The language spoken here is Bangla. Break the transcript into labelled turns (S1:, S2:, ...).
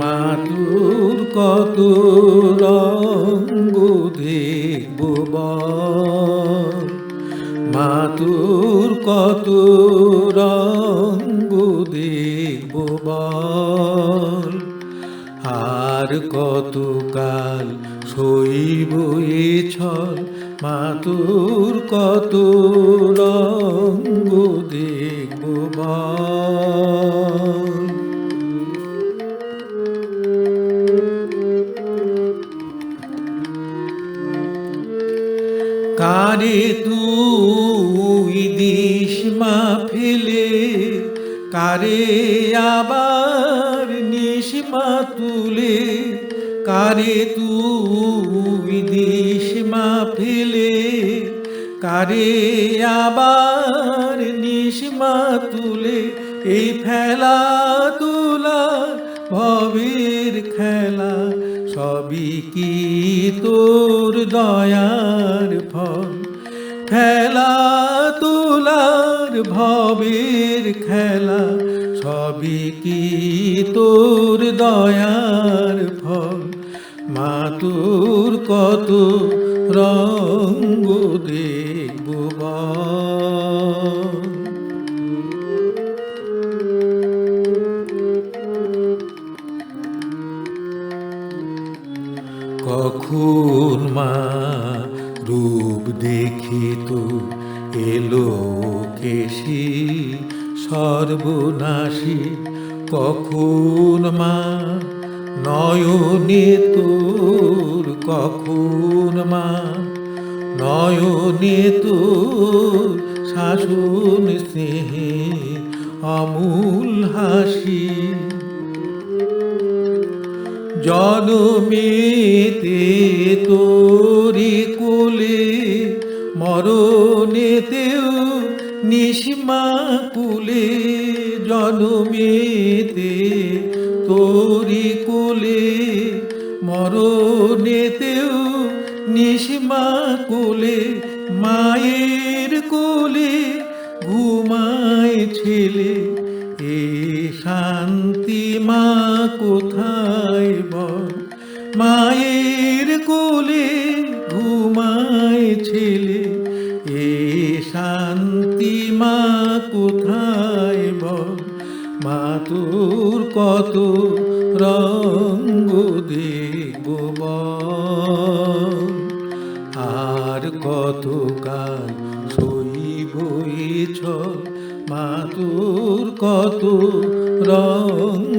S1: মাতুর কত রঙ্গ দেখব মাতুর কত রঙ্গ দেখব আর কতকাল সইব এ ছল মাতুর কত রঙ্গ দেখব কারে তুই দিস মা ফেলে কারে আবার নিস মা তুলে কারে তুই দিস মা ফেলে কারে আবার নিস মা তুলে, এই ফেলা তোলা ভবের খেলা, সবই কি তোর দয়ার ফল? খেলা তোলার ভবের খেলা, সবই কি তোর দয়ার ফল? মা তোর কত রঙ্গ দেখব কখন মা রূপ দেখি তো এলো কেশি সর্বনাশী? কখন মা নয়নে কখন মা নয়নে তোর শাসন স্নেহে অমূল হাসি? জনমেতে তোরি কোলে মরণেতেও নিসিমা কুলে, জনমেতে তোরি কোলে মরণেতেও নিসিমা কোলে, মায়ের কোলে ঘুমায় ছেলে। এ শান্তি মা কোথায় বল? মায়ের কোলে ঘুমায় ছেলে। এ শান্তি মা কোথায় বল? মা তোর কত রঙ্গ দেখব কাল বই ছ মাতুর কত রঙ্গ